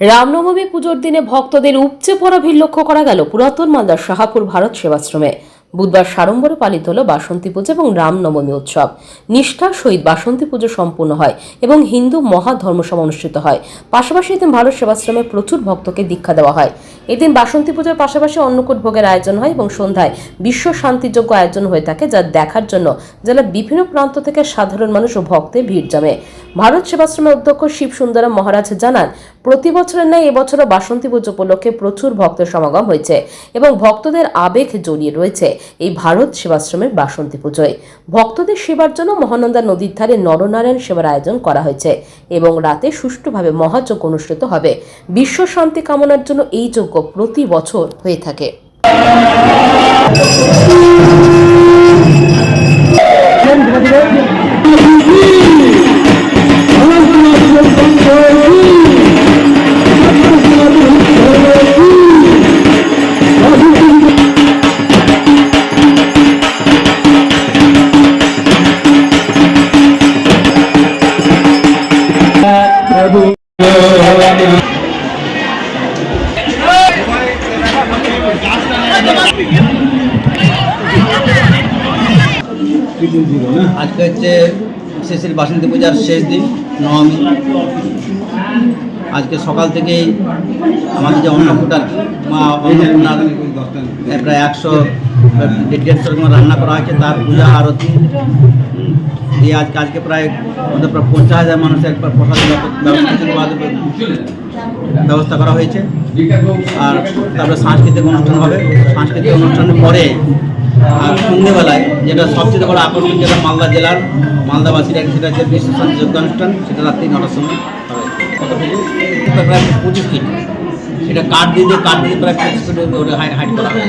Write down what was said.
রামনবমী পুজোর দিনে ভক্তদের উপচে পড়া ভিড় লক্ষ্য করা গেল পুরাতন মালদার শাহাপুর ভারত সেবাশ্রমে। বুধবার সাড়ম্বরে পালিত হল বাসন্তী পুজো এবং রামনবমী উৎসব। নিষ্ঠার সহিত বাসন্তী পুজো সম্পূর্ণ হয় এবং হিন্দু মহা ধর্মসভা অনুষ্ঠিত হয়। পাশাপাশি এতে ভারত সেবাশ্রমে প্রচুর ভক্তকে দীক্ষা দেওয়া হয়। এদিন বাসন্তী পুজোর পাশাপাশি অন্নকূট ভোগের আয়োজন হয় এবং সন্ধ্যায় বিশ্ব শান্তিযোগ্য আয়োজন হয়ে থাকে, যা দেখার জন্য জেলার বিভিন্ন প্রান্ত থেকে সাধারণ মানুষ ও ভক্তে ভিড় জমে। ভারত সেবাশ্রমের অধ্যক্ষ শিব সুন্দরম মহারাজ জানান, প্রতি বছরের ন্যায় এবছরও বাসন্তী পুজো উপলক্ষে প্রচুর ভক্তের সমাগম হয়েছে এবং ভক্তদের আবেগ জড়িয়ে রয়েছে এই ভারত সেবাশ্রমের বাসন্তী পুজোয়। ভক্তদের সেবার জন্য মহানন্দা নদীর ধারে নরনারায়ণ সেবার আয়োজন করা হয়েছে এবং রাতে সুষ্ঠুভাবে মহাযজ্ঞ অনুষ্ঠিত হবে। বিশ্ব শান্তি কামনার জন্য এই যজ্ঞ প্রতি বছর হয়ে থাকে। আজকে হচ্ছে শেষের বাসন্তী পূজার শেষ দিন, নবমী। আজকে সকাল থেকেই আমাদের যে অন্নকূটার মা অন্নপূর্ণার প্রায় একশো, দেড়শো রান্না করা হয়েছে, তার পূজা, আরতি। দিয়ে আজকে আজকে প্রায় আমাদের প্রায় পঞ্চাশ হাজার মানুষের প্রসাদ ব্যবস্থা করা হয়েছে। আর তারপরে সাংস্কৃতিক অনুষ্ঠান হবে। সাংস্কৃতিক অনুষ্ঠানের পরে, আর সন্ধ্যেবেলায় যেটা সবচেয়ে বড় আকর্ষণ যেটা মালদা জেলার, মালদাবাসীরা সেটা হচ্ছে বিশ্ব শান্তি যোগ্য অনুষ্ঠান। সেটা রাত্রি নটার সময় হবে। প্রায় পঁচিশ ফিট এটা কাঠ দিয়ে কাঠ দিয়ে প্রায় পঁচিশ ফিট হাইট করা হয়